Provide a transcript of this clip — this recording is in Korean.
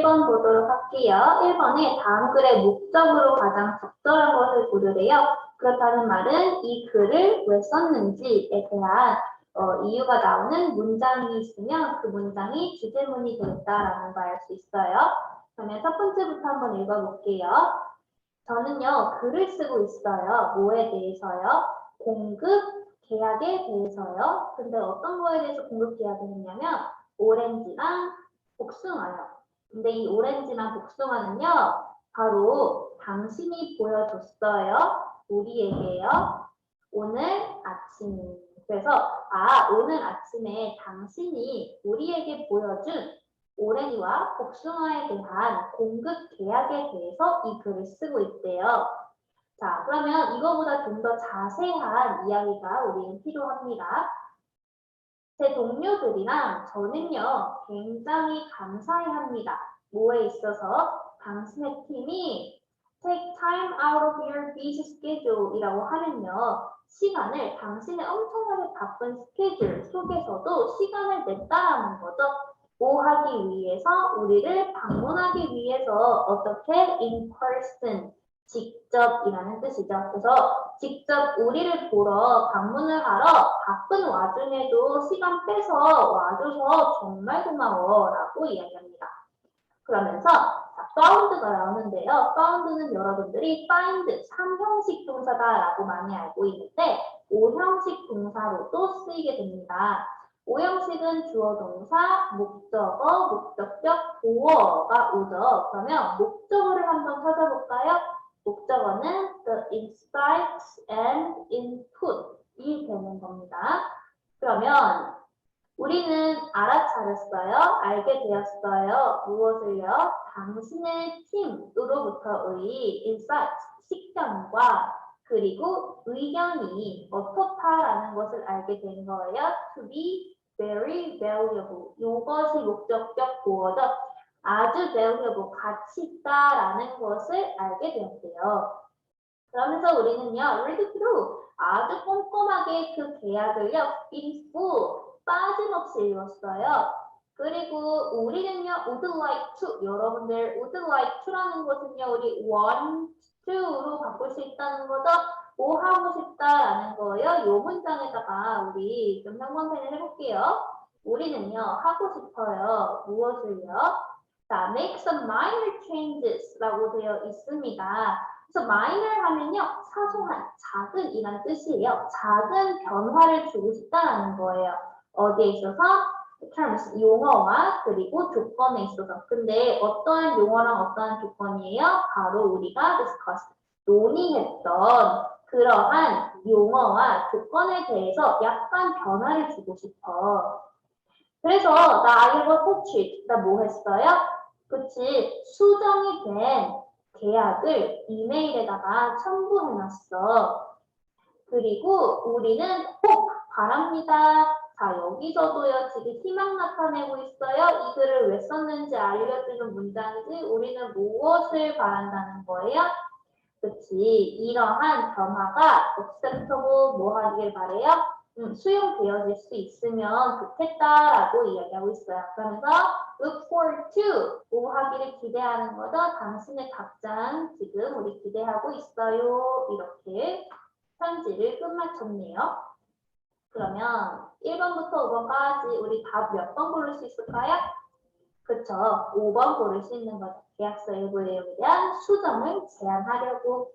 1번 보도록 할게요. 1번에 다음 글의 목적으로 가장 적절한 것을 고르래요. 그렇다는 말은 이 글을 왜 썼는지에 대한 어, 이유가 나오는 문장이 있으면 그 문장이 주제문이 되겠다라는 걸 알 수 있어요. 그러면 첫 번째부터 한번 읽어볼게요. 저는요, 글을 쓰고 있어요. 뭐에 대해서요? 공급 계약에 대해서요. 근데 어떤 거에 대해서 공급 계약을 했냐면 오렌지랑 복숭아요. 근데 이 오렌지랑 복숭아는요, 바로 당신이 보여줬어요. 우리에게요. 오늘 아침. 그래서, 아, 오늘 아침에 당신이 우리에게 보여준 오렌지와 복숭아에 대한 공급 계약에 대해서 이 글을 쓰고 있대요. 자, 그러면 이거보다 좀 더 자세한 이야기가 우리는 필요합니다. 제 동료들이랑 저는요, 굉장히 감사해 합니다. 뭐에 있어서 당신의 팀이 take time out of your busy schedule 이라고 하면요, 시간을 당신의 엄청나게 바쁜 스케줄 속에서도 시간을 냈다라는 거죠. 뭐 하기 위해서 우리를 방문하기 위해서 어떻게 in person 직접이라는 뜻이죠. 그래서 직접 우리를 보러 방문을 하러 바쁜 와중에도 시간 빼서 와줘서 정말 고마워 라고 이야기합니다. 그러면서 자, found가 나오는데요. found는 여러분들이 find 3형식 동사다라고 많이 알고 있는데 5형식 동사로도 쓰이게 됩니다. 5형식은 주어 동사, 목적어, 목적격, 보어가 오죠. 그러면 목적어를 한번 찾아볼까요? 목적어는 the insights and input이 되는 겁니다. 그러면 우리는 알아차렸어요. 알게 되었어요. 무엇을요? 당신의 팀으로부터의 insights, 식견과 그리고 의견이 어떻다라는 것을 알게 된 거예요. To be very valuable. 이것이 목적격 보어죠. 아주 valuable, 가치 있다라는 것을 알게 되었대요. 그러면서 우리는요, through, 아주 꼼꼼하게 그 계약을요, full, 빠짐없이 읽었어요. 그리고 우리는요, would like to, 여러분들 would like to라는 것은요, 우리 want to로 바꿀 수 있다는 거죠. 뭐 하고 싶다라는 거예요. 요 문장에다가 우리 좀 형광펜을 해볼게요. 우리는요, 하고 싶어요. 무엇을요? 자, make some minor changes 라고 되어 있습니다. 그래서 minor 하면요, 사소한, 작은 이란 뜻이에요. 작은 변화를 주고 싶다라는 거예요. 어디에 있어서? terms, 용어와 그리고 조건에 있어서. 근데 어떠한 용어랑 어떠한 조건이에요? 바로 우리가 discuss, 논의했던 그러한 용어와 조건에 대해서 약간 변화를 주고 싶어. 그래서 나 이거 터치, 나뭐 했어요? 그치, 수정이 된 계약을 이메일에다가 첨부해놨어. 그리고 우리는 꼭 바랍니다. 자, 여기서도요, 지금 희망 나타내고 있어요. 이 글을 왜 썼는지 알려주는 문장이지, 우리는 무엇을 바란다는 거예요? 그치, 이러한 변화가 acceptable 뭐 하길 바래요? 음, 수용되어질 수 있으면 좋겠다라고 이야기하고 있어요. 그러면서 look forward to 뭐 하기를 기대하는 거죠. 당신의 답장 지금 우리 기대하고 있어요. 이렇게 편지를 끝마쳤네요. 그러면 1번부터 5번까지 우리 답 몇 번 고를 수 있을까요? 그쵸. 5번 고를 수 있는 거죠. 계약서 일부 내용에 대한 수정을 제한하려고